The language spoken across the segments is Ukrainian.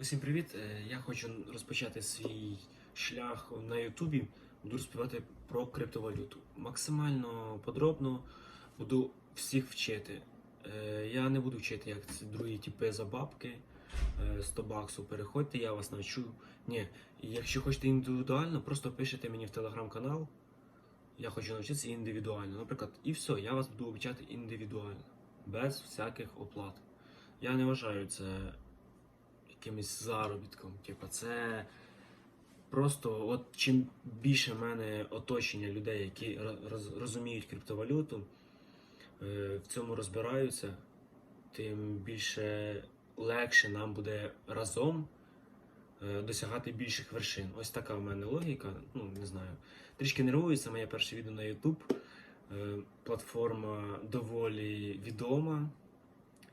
Усім привіт! Е, Я хочу розпочати свій шлях на Ютубі. Буду розповідати про криптовалюту. Максимально подробно буду всіх вчити. Е, Я не буду вчити, як ці другі типи за бабки. е, 100 баксів переходьте, я вас навчу. Ні, якщо хочете індивідуально, просто пишете мені в телеграм-канал. Я хочу навчитися індивідуально. Наприклад, і все, я вас буду обучати індивідуально, без всяких оплат. Я не вважаю це якимось заробітком. Типа, це просто от чим більше в мене оточення людей, які роз- розуміють криптовалюту, е, в цьому розбираються, тим більше легше нам буде разом е, досягати більших вершин. Ось така в мене логіка. Ну, не знаю. Трішки нервується моє перше відео на YouTube. Е, Платформа доволі відома.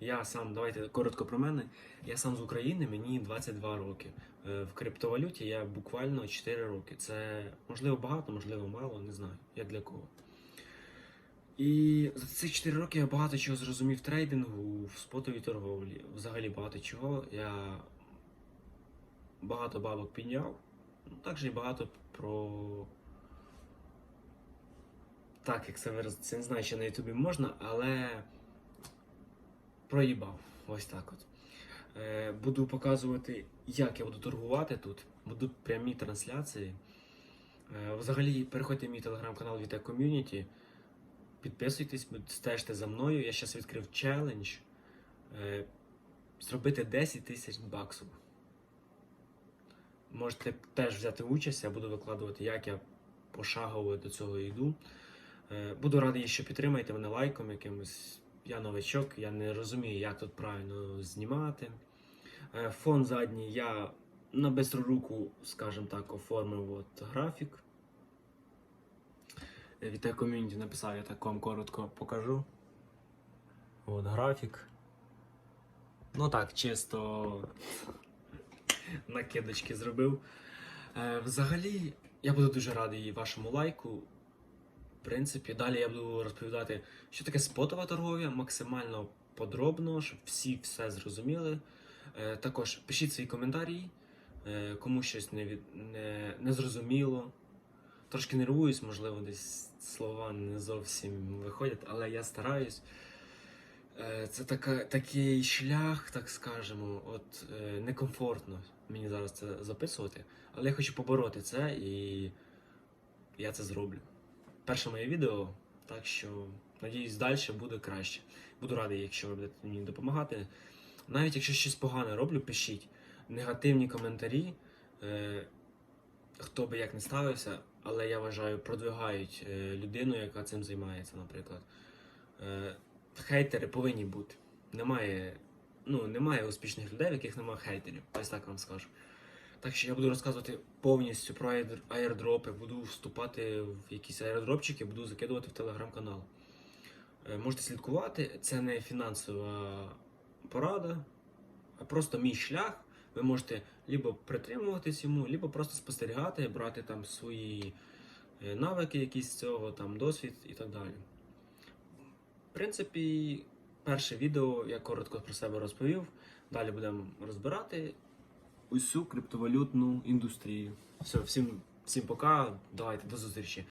Я сам, давайте коротко про мене. Я сам з України, мені 22 роки. Е, В криптовалюті я буквально 4 роки. Це можливо багато, можливо мало, не знаю, як для кого. І за ці 4 роки я багато чого зрозумів в трейдингу, в спотовій торговлі. Взагалі багато чого. Я багато бабок підняв. Ну, також і багато про. Так, як це виразитися, не знаю, що на Ютубі можна, але проїбав. Ось так от. Е, буду показувати, як я буду торгувати тут. Будуть прямі трансляції. Е, взагалі, переходьте в мій телеграм-канал Вітек Ком'юніті. Підписуйтесь, стежте за мною. Я зараз відкрив челендж. Е, зробити 10 тисяч баксів. Можете теж взяти участь, я буду викладувати, як я пошагово до цього йду. Е, Буду радий, що підтримаєте мене лайком якимось. Я новичок, я не розумію, як тут правильно знімати. Е, Фон задній я на бистру руку, скажімо так, оформив от графік. Е, Вітаю ком'юніті написав, я так вам коротко покажу. От графік. Ну так, чисто накидочки зробив. Е, Взагалі, я буду дуже радий вашому лайку. Принципі, далі я буду розповідати, що таке спотова торговля, максимально подробно, щоб всі все зрозуміли. Е, також пишіть свої коментарі, е, кому щось не, від... не, не зрозуміло. Трошки нервуюсь, можливо, десь слова не зовсім виходять, але я стараюсь. Е, Це така, такий шлях, так скажемо, от некомфортно мені зараз це записувати, але я хочу побороти це і я це зроблю. Перше моє відео, так що надіюсь, далі буде краще. Буду радий, якщо ви будете мені допомагати. Навіть якщо щось погане роблю, пишіть негативні коментарі. Е, хто би як не ставився, але я вважаю, продвигають е, людину, яка цим займається, наприклад. Е, хейтери повинні бути. Немає, ну, немає успішних людей, в яких немає хейтерів. Ось так вам скажу. Так що я буду розказувати повністю про аєрдропи, буду вступати в якісь аєрдропчики, буду закидувати в телеграм-канал. Е, Можете слідкувати, це не фінансова порада, а просто мій шлях. Ви можете либо притримуватись йому, либо просто спостерігати, брати там свої е, навики, якісь з цього, там досвід і так далі. В принципі, перше відео я коротко про себе розповів. Далі будемо розбирати усю криптовалютну індустрію. Все, всім, всім пока. Давайте до зустрічі.